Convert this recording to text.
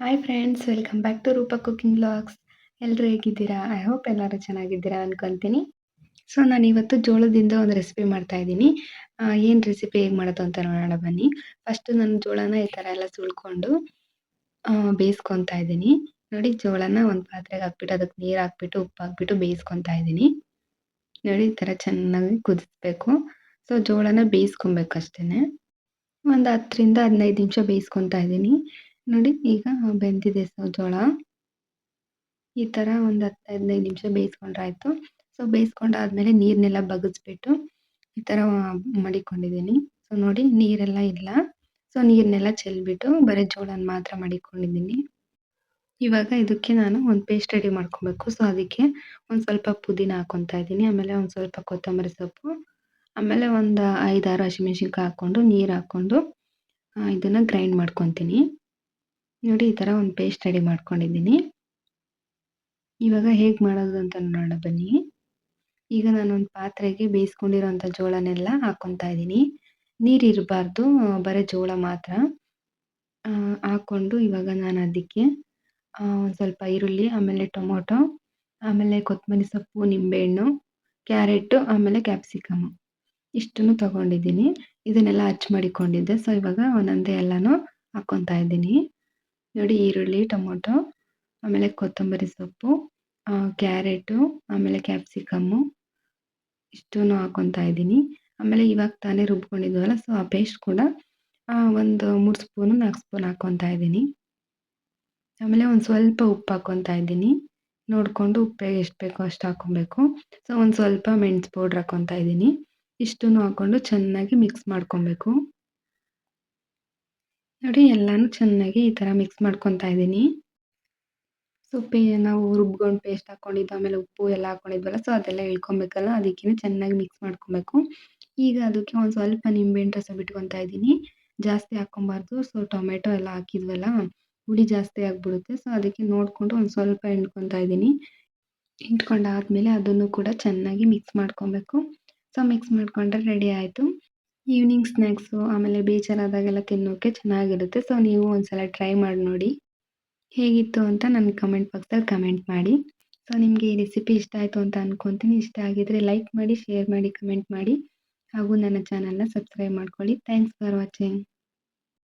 Hi friends welcome back to Rupa cooking blogs ಎಲ್ಲರೂ ಹೇಗಿದ್ದೀರಾ? I hope ಎಲ್ಲರೂ ಚೆನ್ನಾಗಿದ್ದೀರಾ ಅನ್ಕೊತೀನಿ. ಸೊ ನಾನು ಇವತ್ತು ಜೋಳದಿಂದ ಒಂದು ರೆಸಿಪಿ ಮಾಡ್ತಾ ಇದ್ದೀನಿ. ಏನು ರೆಸಿಪಿ ಹೇಗೆ ಮಾಡೋದು ಅಂತ ನೋಡೋಣ ಬನ್ನಿ. ಫಸ್ಟು ನಾನು ಜೋಳನ ಈ ಥರ ಎಲ್ಲ ಸುಳ್ಕೊಂಡು ಬೇಯಿಸ್ಕೊತಾ ಇದ್ದೀನಿ. ನೋಡಿ, ಜೋಳನ ಒಂದು ಪಾತ್ರೆಗೆ ಹಾಕ್ಬಿಟ್ಟು ಅದಕ್ಕೆ ನೀರು ಹಾಕ್ಬಿಟ್ಟು, ಉಪ್ಪು ಹಾಕ್ಬಿಟ್ಟು ಬೇಯಿಸ್ಕೊತಾ ಇದ್ದೀನಿ. ನೋಡಿ, ಈ ಥರ ಚೆನ್ನಾಗಿ ಕುದಿಸ್ಬೇಕು. ಸೊ ಜೋಳನ ಬೇಯಿಸ್ಕೊಬೇಕಷ್ಟೇ ಒಂದು ಹತ್ತರಿಂದ ಹದಿನೈದು ನಿಮಿಷ ಬೇಯಿಸ್ಕೊತಾ ಇದ್ದೀನಿ. ನೋಡಿ, ಈಗ ಬೆಂದಿದೆ ಸೊ ಜೋಳ. ಈ ಥರ ಒಂದು ಹತ್ತು ಹದಿನೈದು ನಿಮಿಷ ಬೇಯಿಸ್ಕೊಂಡ್ರಾಯ್ತು. ಸೊ ಬೇಯಿಸ್ಕೊಂಡಾದ್ಮೇಲೆ ನೀರನ್ನೆಲ್ಲ ಬಗಸ್ಬಿಟ್ಟು ಈ ಥರ ಮಡಿಕೊಂಡಿದ್ದೀನಿ. ಸೊ ನೋಡಿ, ನೀರೆಲ್ಲ ಇಲ್ಲ. ಸೊ ನೀರನ್ನೆಲ್ಲ ಚೆಲ್ಬಿಟ್ಟು ಬರೀ ಜೋಳನ ಮಾತ್ರ ಮಡಿಕೊಂಡಿದ್ದೀನಿ. ಇವಾಗ ಇದಕ್ಕೆ ನಾನು ಒಂದು ಪೇಸ್ಟ್ ರೆಡಿ ಮಾಡ್ಕೊಬೇಕು. ಸೊ ಅದಕ್ಕೆ ಒಂದು ಸ್ವಲ್ಪ ಪುದೀನ ಹಾಕ್ಕೊತಾ ಇದ್ದೀನಿ. ಆಮೇಲೆ ಒಂದು ಸ್ವಲ್ಪ ಕೊತ್ತಂಬರಿ ಸೊಪ್ಪು. ಆಮೇಲೆ ಒಂದು ಐದಾರು ಹಸಿಮೆಣ್ಸಿನ್ಕಾಯಿ ಹಾಕ್ಕೊಂಡು ನೀರು ಹಾಕ್ಕೊಂಡು ಇದನ್ನು ಗ್ರೈಂಡ್ ಮಾಡ್ಕೊತೀನಿ. ನೋಡಿ, ಈ ಥರ ಒಂದು ಪೇಸ್ಟ್ ರೆಡಿ ಮಾಡ್ಕೊಂಡಿದ್ದೀನಿ. ಇವಾಗ ಹೇಗೆ ಮಾಡೋದು ಅಂತ ನೋಡೋಣ ಬನ್ನಿ. ಈಗ ನಾನೊಂದು ಪಾತ್ರೆಗೆ ಬೇಯಿಸ್ಕೊಂಡಿರೋಂಥ ಜೋಳನೆಲ್ಲ ಹಾಕ್ಕೊತಾ ಇದ್ದೀನಿ. ನೀರು ಇರಬಾರ್ದು, ಬರೀ ಜೋಳ ಮಾತ್ರ. ಹಾಕ್ಕೊಂಡು ಇವಾಗ ನಾನು ಅದಕ್ಕೆ ಒಂದು ಸ್ವಲ್ಪ ಈರುಳ್ಳಿ, ಆಮೇಲೆ ಟೊಮೊಟೊ, ಆಮೇಲೆ ಕೊತ್ತಂಬರಿ ಸೊಪ್ಪು, ನಿಂಬೆಹಣ್ಣು, ಕ್ಯಾರೆಟು, ಆಮೇಲೆ ಕ್ಯಾಪ್ಸಿಕಮ್ಮು ಇಷ್ಟನ್ನು ತಗೊಂಡಿದ್ದೀನಿ. ಇದನ್ನೆಲ್ಲ ಹಚ್ ಮಾಡಿಕೊಂಡಿದ್ದೆ. ಸೊ ಇವಾಗ ಒಂದೊಂದೇ ಎಲ್ಲನೂ ಹಾಕ್ಕೊತಾ ಇದ್ದೀನಿ. ನೋಡಿ ಈರುಳ್ಳಿ, ಟೊಮೊಟೊ, ಆಮೇಲೆ ಕೊತ್ತಂಬರಿ ಸೊಪ್ಪು ಕ್ಯಾರೆಟು, ಆಮೇಲೆ ಕ್ಯಾಪ್ಸಿಕಮ್ಮು ಇಷ್ಟೂ ಹಾಕ್ಕೊತಾ ಇದ್ದೀನಿ. ಆಮೇಲೆ ಇವಾಗ ತಾನೇ ರುಬ್ಕೊಂಡಿದ್ವಲ್ಲ ಸೊ ಆ ಪೇಸ್ಟ್ ಕೂಡ ಒಂದು ಮೂರು ಸ್ಪೂನು ನಾಲ್ಕು ಸ್ಪೂನ್ ಹಾಕ್ಕೊತಾ ಇದ್ದೀನಿ. ಆಮೇಲೆ ಒಂದು ಸ್ವಲ್ಪ ಉಪ್ಪು ಹಾಕ್ಕೊತಾ ಇದ್ದೀನಿ. ನೋಡಿಕೊಂಡು ಉಪ್ಪು ಎಷ್ಟು ಬೇಕೋ ಅಷ್ಟು ಹಾಕ್ಕೊಬೇಕು ಸೊ ಒಂದು ಸ್ವಲ್ಪ ಮೆಣಸು ಪೌಡ್ರ್ ಹಾಕ್ಕೊತಾ ಇದ್ದೀನಿ. ಇಷ್ಟೂ ಹಾಕ್ಕೊಂಡು ಚೆನ್ನಾಗಿ ಮಿಕ್ಸ್ ಮಾಡ್ಕೊಬೇಕು. ನೋಡಿ, ಎಲ್ಲಾನು ಚೆನ್ನಾಗಿ ಈ ಥರ ಮಿಕ್ಸ್ ಮಾಡ್ಕೊತಾ ಇದ್ದೀನಿ. ಸೊ ಪೇ ನಾವು ರುಬ್ಕೊಂಡು ಪೇಸ್ಟ್ ಹಾಕ್ಕೊಂಡಿದ್ದು ಆಮೇಲೆ ಉಪ್ಪು ಎಲ್ಲ ಹಾಕ್ಕೊಂಡಿದ್ವಲ್ಲ ಸೊ ಅದೆಲ್ಲ ಇಳ್ಕೊಬೇಕಲ್ಲ ಅದಕ್ಕೆ ಚೆನ್ನಾಗಿ ಮಿಕ್ಸ್ ಮಾಡ್ಕೊಬೇಕು. ಈಗ ಅದಕ್ಕೆ ಒಂದು ಸ್ವಲ್ಪ ನಿಂಬೆಹಣ್ಣು ರಸ ಬಿಟ್ಕೊತಾ ಇದ್ದೀನಿ. ಜಾಸ್ತಿ ಹಾಕ್ಕೊಬಾರ್ದು ಸೊ ಟೊಮೆಟೊ ಎಲ್ಲ ಹಾಕಿದ್ವಲ್ಲ, ಹುಳಿ ಜಾಸ್ತಿ ಆಗಿಬಿಡುತ್ತೆ ಸೊ ಅದಕ್ಕೆ ನೋಡಿಕೊಂಡು ಒಂದು ಸ್ವಲ್ಪ ಹಿಂಡ್ಕೊತಾ ಇದ್ದೀನಿ. ಹಿಂಡ್ಕೊಂಡಾದ್ಮೇಲೆ ಅದನ್ನು ಕೂಡ ಚೆನ್ನಾಗಿ ಮಿಕ್ಸ್ ಮಾಡ್ಕೊಬೇಕು. ಸೊ ಮಿಕ್ಸ್ ಮಾಡ್ಕೊಂಡ್ರೆ ರೆಡಿ ಆಯಿತು. ಈವ್ನಿಂಗ್ ಸ್ನ್ಯಾಕ್ಸು ಆಮೇಲೆ ಬೇಜಾರಾದಾಗೆಲ್ಲ ತಿನ್ನೋಕ್ಕೆ ಚೆನ್ನಾಗಿರುತ್ತೆ. ಸೊ ನೀವು ಒಂದ್ಸಲ ಟ್ರೈ ಮಾಡಿ ನೋಡಿ. ಹೇಗಿತ್ತು ಅಂತ ನನ್ನ ಕಮೆಂಟ್ ಬಾಕ್ಸಲ್ಲಿ ಕಮೆಂಟ್ ಮಾಡಿ. ಸೊ ನಿಮಗೆ ಈ ರೆಸಿಪಿ ಇಷ್ಟ ಆಯಿತು ಅಂತ ಅಂದ್ಕೊತೀನಿ ಇಷ್ಟ ಆಗಿದ್ರೆ ಲೈಕ್ ಮಾಡಿ ಶೇರ್ ಮಾಡಿ ಕಮೆಂಟ್ ಮಾಡಿ. ಹಾಗೂ ನನ್ನ ಚಾನಲ್ನ ಸಬ್ಸ್ಕ್ರೈಬ್ ಮಾಡ್ಕೊಳ್ಳಿ. Thanks for watching